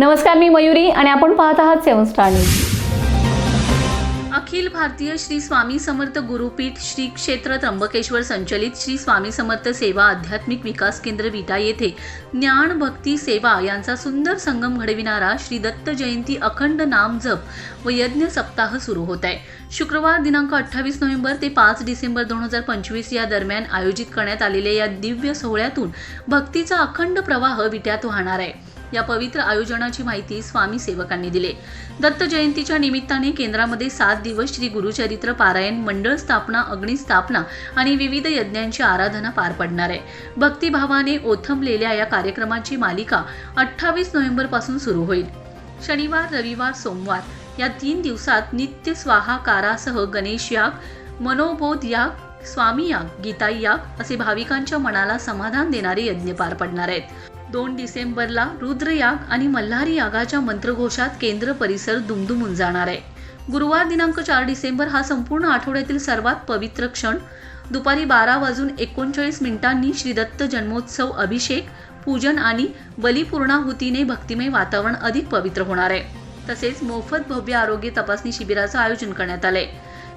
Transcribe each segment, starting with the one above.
नमस्कार मी मयुरी आणि आपण पाहत आहात सेवन स्टार न्यूज. अखिल भारतीय श्री स्वामी समर्थ गुरुपीठ श्री क्षेत्र त्र्यंबकेश्वर संचलित श्री स्वामी समर्थ सेवा आध्यात्मिक विकास केंद्र विटा येथे ज्ञान भक्ती सेवा यांचा सुंदर संगम घडविणारा श्री दत्त जयंती अखंड नाम जप व यज्ञ सप्ताह सुरू होत आहे. शुक्रवार दिनांक अठ्ठावीस नोव्हेंबर ते पाच डिसेंबर दोन हजार पंचवीस या दरम्यान आयोजित करण्यात आलेल्या या दिव्य सोहळ्यातून भक्तीचा अखंड प्रवाह विट्यात वाहणार आहे. या पवित्र आयोजनाची माहिती स्वामी सेवकांनी दिली. दत्त जयंतीच्या निमित्ताने केंद्रामध्ये सात दिवस श्री गुरुचरित्र पारायण मंडळ स्थापना अग्निस्थापना आणि विविध यज्ञांची आराधना पार पडणार आहे. भक्तिभावाने ओथंबलेल्या या कार्यक्रमाची मालिका अठ्ठावीस नोव्हेंबरपासून सुरू होईल. शनिवार रविवार सोमवार या तीन दिवसात नित्य स्वाहाकारासह गणेश याग मनोबोध याग स्वामी याग गीताई याग असे भाविकांच्या मनाला समाधान देणारे यज्ञ पार पडणार आहेत. दोन डिसेंबरला रुद्रयाग आणि मल्हारी यागाच्या मंत्रघोषात केंद्र परिसर दुमदुमून जाणार आहे. गुरुवार दिनांक चार डिसेंबर हा संपूर्ण आठवड्यातील सर्वात पवित्र क्षण. दुपारी बारा वाजून एकोणचाळीस मिनिटांनी श्री दत्त जन्मोत्सव अभिषेक पूजन आणि बलिपूर्णाहुतीने भक्तिमय वातावरण अधिक पवित्र होणार आहे. तसेच मोफत भव्य आरोग्य तपासणी शिबिराचं आयोजन करण्यात आलं आहे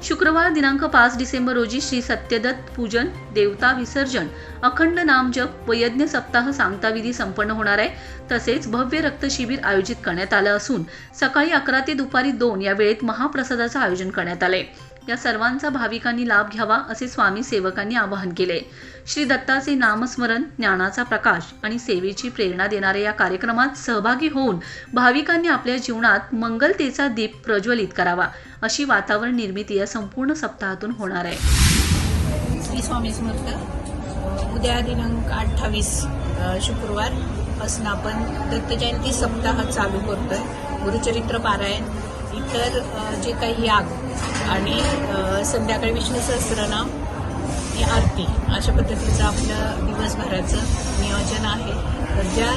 शुक्रवार दिनांक पाच डिसेंबर रोजी श्री सत्यदत्त पूजन देवता विसर्जन अखंड नामजप व यज्ञ सप्ताह सांगता विधी संपन्न होणार आहे. तसेच भव्य रक्त शिबिर आयोजित करण्यात आलं असून सकाळी अकरा ते दुपारी दोन या वेळेत महाप्रसादाचं आयोजन करण्यात आलं आहे या सर्वांचा भाविकांनी लाभ घ्यावा असे स्वामी सेवकांनी आवाहन केले. श्री दत्ताचे नामस्मरण ज्ञानाचा प्रकाश आणि सेवेची प्रेरणा देणाऱ्या या कार्यक्रमात सहभागी होऊन भाविकांनी आपल्या जीवनात मंगलतेचा दीप प्रज्वलित करावा अशी वातावरण निर्मिती या संपूर्ण सप्ताहातून होणार आहे. श्री स्वामी समर्थ उद्या दिनांक अठ्ठावीस शुक्रवारपासून आपण दत्त जयंती सप्ताह चालू करतोय. गुरुचरित्र पारायण. इतर जे काही याग आणि संध्याकाळी विष्णू सहस्रनाम आणि आरती. अशा पद्धतीचं आपलं दिवसभराचं नियोजन आहे. तर ज्या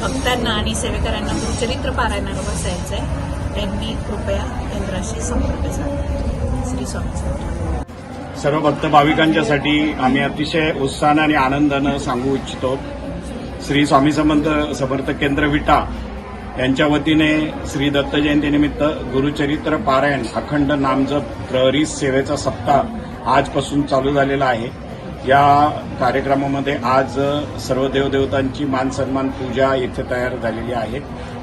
भक्तांना आणि सेवेकरांना गुरुचरित्र पारायणाला बसायचं आहे त्यांनी कृपया केंद्राशी संपर्क साधा. श्री स्वामी सर्व भक्त भाविकांच्यासाठी आम्ही अतिशय उत्साहानं आणि आनंदानं सांगू इच्छितो. श्री स्वामी समर्थ समर्थ केंद्र विटा यांच्या वतीने श्री दत्त जयंतीनिमित्त गुरुचरित्र पारायण अखंड नामजप प्रहरी सेवेचा सप्ताह आजपासून चालू झालेला आहे. या कार्यक्रमामध्ये आज सर्व देवदेवतांची मान सन्मान पूजा इथे तयार झालेली आहे.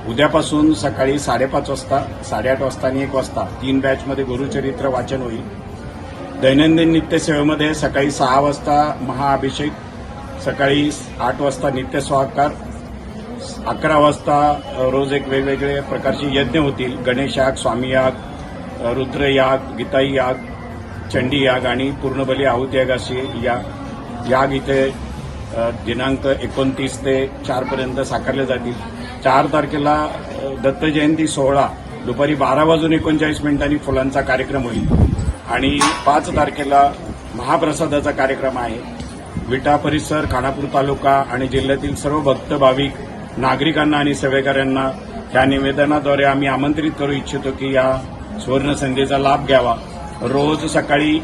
उद्यापासून सकाळी साडेपाच वाजता साडेआठ वाजता आणि एक वाजता तीन बॅचमध्ये गुरुचरित्र वाचन होईल. दैनंदिन नित्यसेवेमध्ये सकाळी सहा वाजता महाअभिषेक सकाळी आठ वाजता नित्यस्वाकार अकरा वाजता रोज एक वेगवेगळे प्रकारचे यज्ञ होतील. गणेश याग स्वामी याग रुद्रयाग गीताई याग चंडी याग आणि पूर्णबली आहुती याग अशी या याग इथे दिनांक एकोणतीस ते चारपर्यंत साकारले जातील. चार तारखेला दत्तजयंती दत्त जयंती सोहळा. दुपारी बारा वाजून एकोणचाळीस मिनिटांनी फुलांचा कार्यक्रम होईल. आणि पाच तारखेला महाप्रसादाचा कार्यक्रम आहे. विटा परिसर खानापूर तालुका आणि जिल्ह्यातील सर्व भक्त भाविक नागरिकांना आणि सेवेकऱ्यांना या निवेदनाद्वारे आम्ही आमंत्रित करू इच्छितो की या सुवर्ण संधीचा लाभ घ्यावा. रोज सकाळी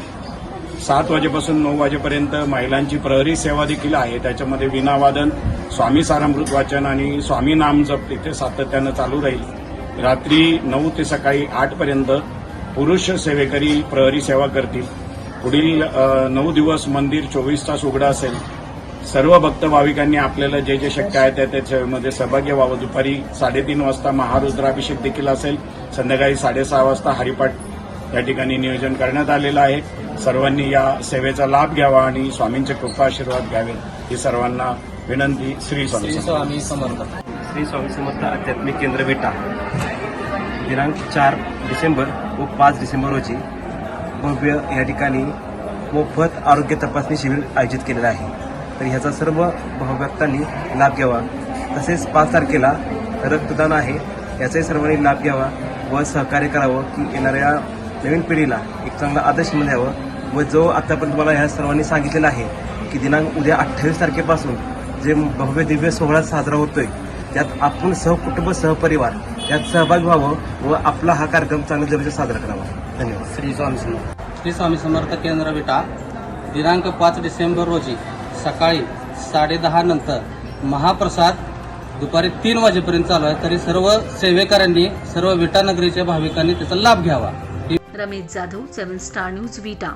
सात वाजेपासून नऊ वाजेपर्यंत महिलांची प्रहरी सेवा देखील आहे. त्याच्यामध्ये विनावादन स्वामी सारामृत वाचन आणि स्वामी नामजप इथे सातत्यानं चालू राहील. रात्री नऊ ते सकाळी आठपर्यंत पुरुष सेवेकरी प्रहरी सेवा करतील. पुढील नऊ दिवस मंदिर चोवीस तास उघडं असेल. सर्व भक्त भाविकांनी आपल्याला जे जे शक्य आहे त्या त्या सेवेमध्ये सहभागी व्हावं. दुपारी साडेतीन वाजता महारुद्राभिषेक देखील असेल. संध्याकाळी साडेसहा वाजता हरिपाठ या ठिकाणी नियोजन करण्यात आलेलं आहे. सर्वांनी या सेवेचा लाभ घ्यावा आणि स्वामींचे कृपा आशीर्वाद घ्यावे ही सर्वांना विनंती. श्री स्वामी. स्वामी समर्थ. श्री स्वामी समर्थ आध्यात्मिक केंद्र बेटा दिनांक चार डिसेंबर व पाच डिसेंबर रोजी भव्य या ठिकाणी मोफत आरोग्य तपासणी शिबिर आयोजित केलेलं आहे. तर ह्याचा सर्व भावभक्तांनी लाभ घ्यावा. तसेच पाच तारखेला रक्तदान आहे. याचाही सर्वांनी लाभ घ्यावा व सहकार्य करावं की येणाऱ्या नवीन पिढीला एक चांगला आदर्श मिळावं द्यावं व जो आत्तापर्यंत मला ह्या सर्वांनी सांगितलेला आहे की दिनांक उद्या अठ्ठावीस तारखेपासून जे भव्य दिव्य सोहळा साजरा होतोय त्यात आपण सहकुटुंब सहपरिवार यात सहभागी व्हावं व आपला हा कार्यक्रम चांगल्या दर्जा साजरा करावा. धन्यवाद. श्री स्वामी समर्थ. श्री स्वामी समर्थ केंद्र विटा दिनांक पाच डिसेंबर रोजी सकाळी साडेदहा नंतर महाप्रसाद दुपारी तीन वाजेपर्यंत चालू आहे. तरी सर्व सेवेकरांनी सर्व विटानगरीच्या भाविकांनी त्याचा लाभ घ्यावा. Ramesh Jadhav seven star news Vita.